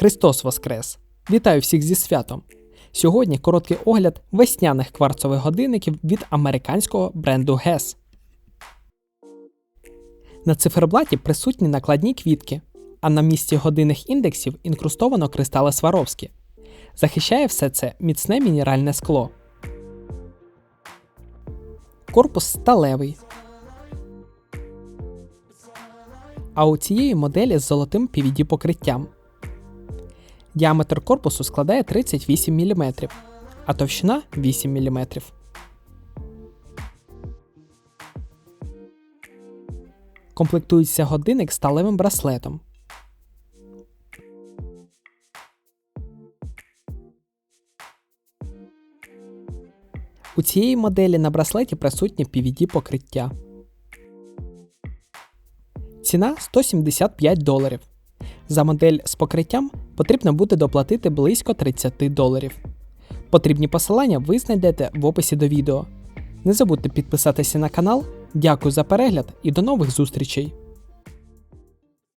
Христос Воскрес! Вітаю всіх зі святом! Сьогодні короткий огляд весняних кварцових годинників від американського бренду GES. На циферблаті присутні накладні квітки, а на місці годинних індексів інкрустовано кристали Сваровські. Захищає все це міцне мінеральне скло. Корпус сталевий. А у цієї моделі з золотим PVD покриттям. Діаметр корпусу складає 38 мм, а товщина 8 мм. Комплектується годинник сталевим браслетом. У цієї моделі на браслеті присутнє PVD покриття. Ціна 175 доларів. За модель з покриттям потрібно буде доплатити близько 30 доларів. Потрібні посилання ви знайдете в описі до відео. Не забудьте підписатися на канал. Дякую за перегляд і до нових зустрічей!